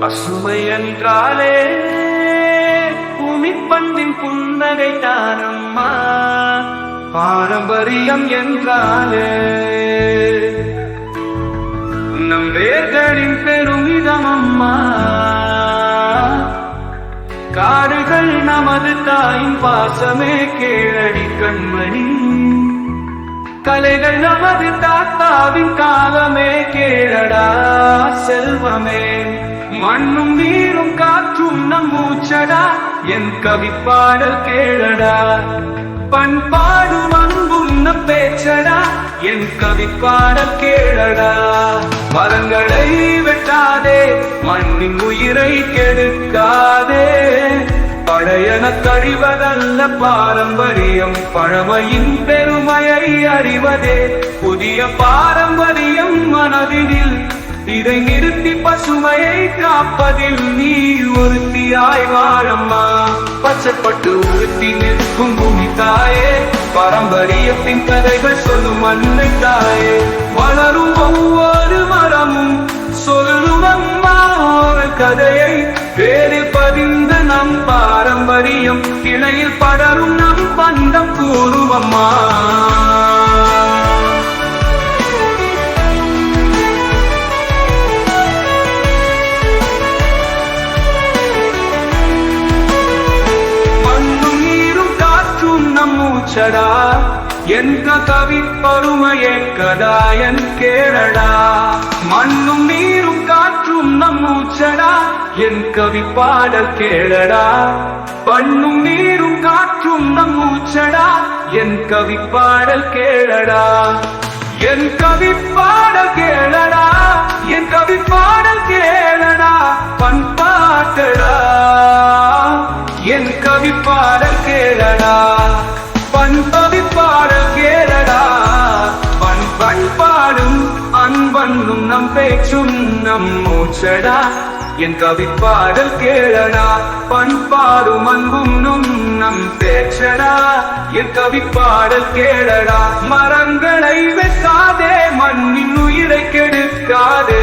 பசுமை என்றாலே பூமிப்பந்தின் புன்னகை தானம்மா. பாரம்பரியம் என்றாலே நம் வேர்களின் பெருமிதம் அம்மா காடுகள் நமது தாயின் பாசமே கேளடி கண்மணி. கலைகள் நமது தாத்தாவின் காலமே கேளடா செல்வமே. மண்ணும் நீரும் காற்றும் நம் மூச்சடா என் கவிப்பாடல் கேளடா பண்பாடும் அன்பும் நம் பேச்சடா என் கவிப்பாடல் கேளடா மரங்களை வெட்டாதே மண்ணின் உயிரை கெடுக்காதே பழையன கழிவதல்ல பாரம்பரியம் பழமையின் பெருமையை அறிவதே புதிய பாரம்பரியம் மனதினில் இதை நிறுத்தி பசுமையை காப்பதில் நீ ஒருத்தியாய் வாழம்மா. பச்சைப்பட்டு உறுத்தி நிற்கும் பூமி தாயே பாரம்பரியத்தின் கதைகள் சொல்லும் அன்னை தாயே வளரும் ஒவ்வொரு மரமும் சொல்லும் அம்மா ஒரு கதையை வேறு பதிந்த நம் பாரம்பரியம். கிளையில் படரும் நம் பந்தம் கூறுவம்மா நம் மூச்சடா என்ற கவி பருமையே கதாயன் கேளடா மண்ணும் நீரும் காற்றும் நம் மூச்சடா என் கவி பாடல் கேளடா பண்ணும் நீரும் காற்றும் நம் மூச்சடா என் கவி பாடல் கேளடா என் கவி பாடல் கேளடா பேச்சும் நம் மூச்சடா. என் கவிப்பாடல் கேளடா. பண்பாடும் அன்பும் நும் நம் பேச்சடா. என் கவிப்பாடல் கேளடா. மரங்களை வெட்டாதே மண்ணின் உயிரை கெடுக்காதே.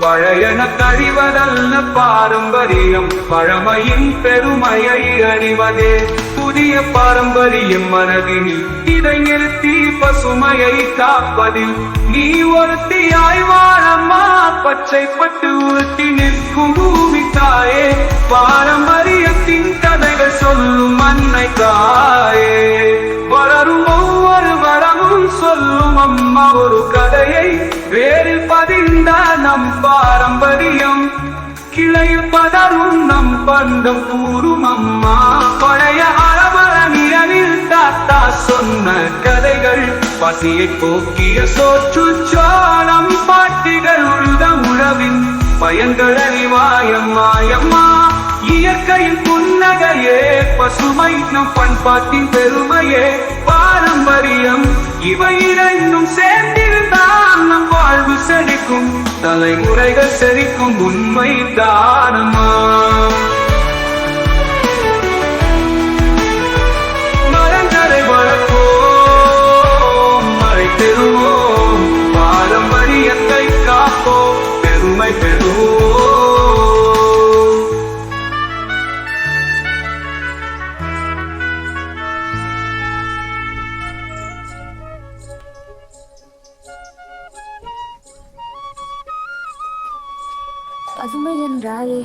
பழையன கழிவதல்ல பாரம்பரியம் பழமையின் பெருமையை அறிவதே புதிய பாரம்பரியம் மனதில் இதை நிறுத்தி பசுமையை காப்பதில். நீ ஒருத்தியாய் வாழம்மா பச்சை பட்டு உறுத்தி நிற்கும் பூமி தாயே. பாரம்பரியத்தின் கதைகள் சொல்லும் மண்ணை தாயே. வளரும் ஒவ்வொரு வரமும் சொல்லும் அம்மா ஒரு கதையை. வேறு பதிந்த நம் பாரம்பரியம். கிளை பதரும் நம் பந்தம் கூறும் அம்மா. பழைய அறமர நிழலில் தாத்தா சொன்ன கதைகள். பசியை போக்கிய சோற்று சோழம் பாட்டிகள் உழுத உழவின் பயன்கள் அறிவாயம்மாயம்மா இயற்கையின் புன்னகையே பசுமை நம் பண்பாட்டின் பெருமையே. பாரம்பரியம் இவை இரண்டும் சேர்ந்திருந்தால் நம் வாழ்வு செழிக்கும். தலைமுறைகள் செழிக்கும் உண்மை தானமா மரங்களை வளர்ப்போம் மழை பெறுவோம் பாரம்பரியத்தை காப்போம் பெருமை பெறும் பதுமை என்றாயே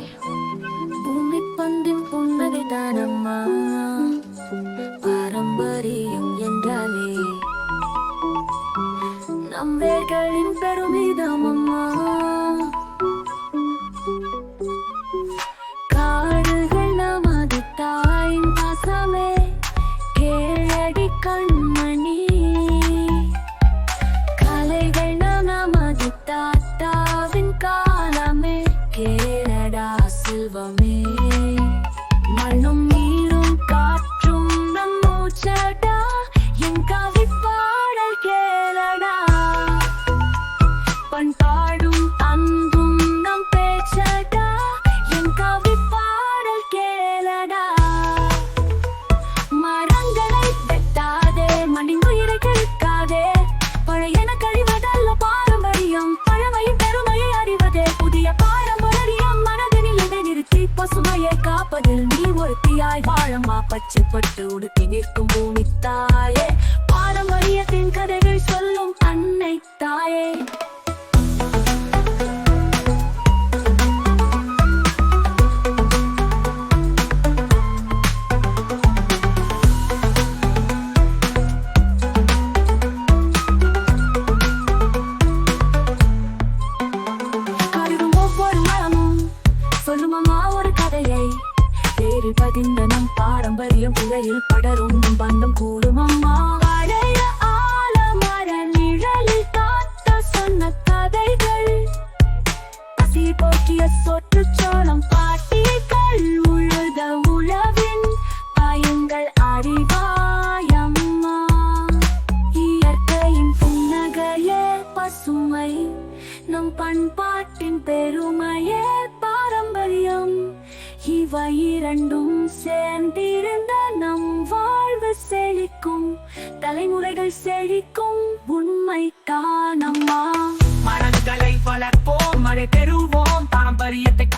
பூமி பந்தின் புன்னகை தானம்மா பாரம்பரியம் என்றாலே. நம் வேர்களின் பெருமை செல்வமே. மண்ணும் நீரும் காற்றும் நம் மூச்சடா. என் கவி பாடல் கேளடா. பண்பாடும் தாய். வாழமா பச்சை பட்டு உடுத்தி நிற்கும் பூமி தாயே. பாரம்பரியத்தின் கதைகள் சொல்லும் அன்னை தாயே. பாரம்பரியம் உரையில் படரும். நம் பந்தம் கூறுமம்மா பழைய ஆலமர நிழலில் காத்த சொன்ன கதைகள். பசி போக்கிய சொற்றுச்சோளம் பாட்டிகள் உழுத உழவின் பயங்கள் அறிவாயம்மா. இயற்கையின் புன்னகையே பசுமை. நம் பண்பாட்டின் பெருமையே பாரம்பரியம். இவை இரண்டும் சேர்ந்திருந்த நம் வாழ்வு செழிக்கும். தலைமுறைகள் செழிக்கும். உண்மை காணம்மா